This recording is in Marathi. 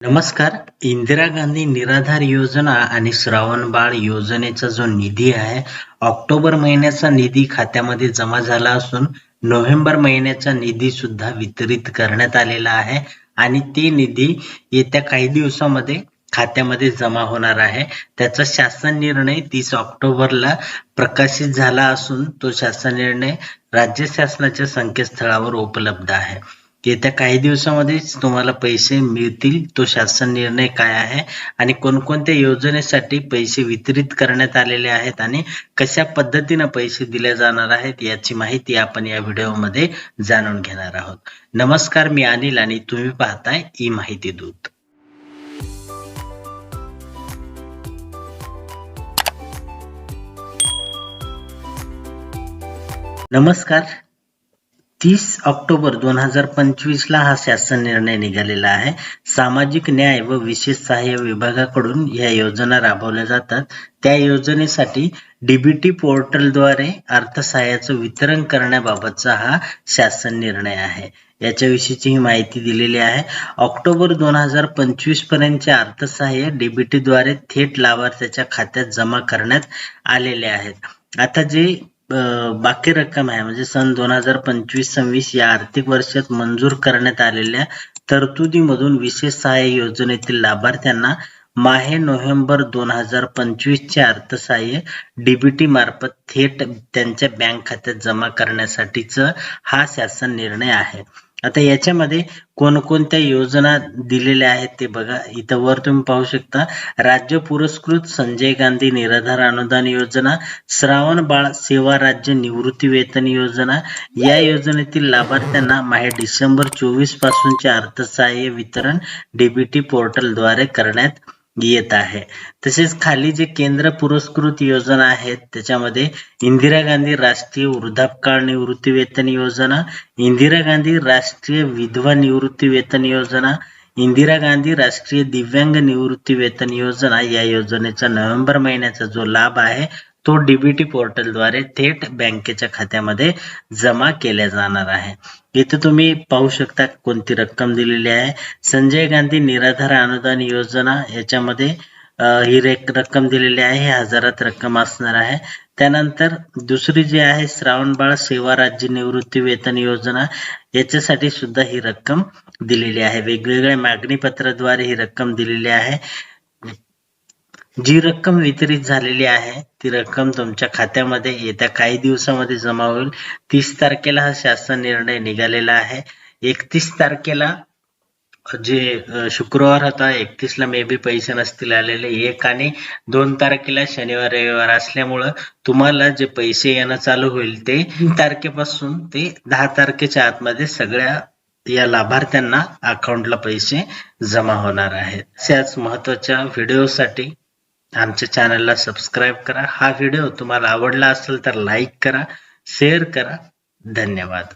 नमस्कार. इंदिरा गांधी निराधार योजना आणि श्रावण बाळ योजनेचा जो निधी आहे ऑक्टोबर महिन्याचा निधी खात्यामध्ये जमा झाला असून नोव्हेंबर महिन्याचा निधी सुद्धा वितरित करण्यात आलेला आहे आणि ती निधी येत्या काही दिवसामध्ये खात्यामध्ये जमा होणार आहे. त्याचा शासन निर्णय तीस ऑक्टोबरला प्रकाशित झाला असून तो शासन निर्णय राज्य शासनाच्या संकेतस्थळावर उपलब्ध आहे. येत्या काही दिवसामध्ये तुम्हाला पैसे मिळतील. तो शासन निर्णय काय आहे आणि कोणकोणत्या योजनेसाठी पैसे वितरित करण्यात आलेले आहेत आणि कशा पद्धतीनं पैसे दिले जाणार आहेत याची माहिती आपण या व्हिडिओमध्ये जाणून घेणार आहोत. नमस्कार मी अनिल आणि तुम्ही पाहताय ई माहिती दूत. नमस्कार तीस ऑक्टोबर दोन हजार पंचवीसला हा शासन निर्णय निघालेला आहे. सामाजिक न्याय व विशेष सहाय्य विभागाकडून या योजना राबवल्या जातात. त्या योजनेसाठी डीबीटी पोर्टलद्वारे अर्थसहाय्याचं वितरण करण्याबाबतचा हा शासन निर्णय आहे. याच्याविषयीची ही माहिती दिलेली आहे. ऑक्टोबर दोन हजार पंचवीस पर्यंतचे अर्थसहाय्य डीबीटी द्वारे थेट लाभार्थ्याच्या खात्यात जमा करण्यात आलेले आहेत. आता जे बाकी रक्कम आहे. म्हणजे सन दोन हजार पंचवीस सव्वीस या आर्थिक वर्षात मंजूर करण्यात आलेल्या तरतुदीमधून विशेष सहाय्य योजनेतील लाभार्थ्यांना माहे नोव्हेंबर दोन हजार पंचवीस चे अर्थसहाय्य डीबीटी मार्फत थेट त्यांच्या बँक खात्यात जमा करण्यासाठीच हा शासन निर्णय आहे. आता याच्यामध्ये कोणकोणत्या योजना दिलेल्या आहेत ते बघा. इथं वर तुम्ही पाहू शकता. राज्य पुरस्कृत संजय गांधी निराधार अनुदान योजना श्रावण बाळ सेवा राज्य निवृत्ती वेतन योजना. या योजनेतील लाभार्थ्यांना माहे डिसेंबर चोवीस पासूनचे अर्थसहाय्य वितरण डीबीटी पोर्टलद्वारे करण्यात येत आहे. तसेच खाली जे केंद्र पुरस्कृत योजना आहेत त्याच्यामध्ये इंदिरा गांधी राष्ट्रीय वृद्धापकाळ निवृत्ती वेतन योजना इंदिरा गांधी राष्ट्रीय विधवा निवृत्ती वेतन योजना इंदिरा गांधी राष्ट्रीय दिव्यांग निवृत्ती वेतन योजना या योजनेचा नोव्हेंबर महिन्याचा जो लाभ आहे तो डीबीटी पोर्टलद्वारे थेट बँकेच्या खात्यामध्ये जमा केल्या जाणार आहे. इथे तुम्ही पाहू शकता कोणती रक्कम दिलेली आहे. संजय गांधी निराधार अनुदान योजना याच्यामध्ये ही रक्कम दिलेली आहे. हे हजारात रक्कम असणार आहे. त्यानंतर दुसरी जी आहे श्रावण बाळ सेवा राज्य निवृत्ती वेतन योजना याच्यासाठी सुद्धा ही रक्कम दिलेली आहे. वेगवेगळ्या मागणी पत्राद्वारे ही रक्कम दिलेली आहे. जी रक्कम वितरित झालेली आहे ती रक्कम तुमच्या खात्यामध्ये येत्या काही दिवसामध्ये जमा होईल. तीस तारखेला हा शासन निर्णय निघालेला आहे. एकतीस तारखेला जे शुक्रवार होता एकतीसला मे बी पैसे नसतील आलेले. एक आणि दोन तारखेला शनिवार रविवार असल्यामुळं तुम्हाला जे पैसे येणं चालू होईल ते तीन तारखेपासून ते दहा तारखेच्या आतमध्ये सगळ्या या लाभार्थ्यांना अकाउंटला पैसे जमा होणार आहेत. त्याच महत्त्वाच्या व्हिडिओसाठी आमच्या चॅनलला सबस्क्राईब करा. हा व्हिडिओ तुम्हाला आवडला असेल तर लाईक करा शेअर करा. धन्यवाद.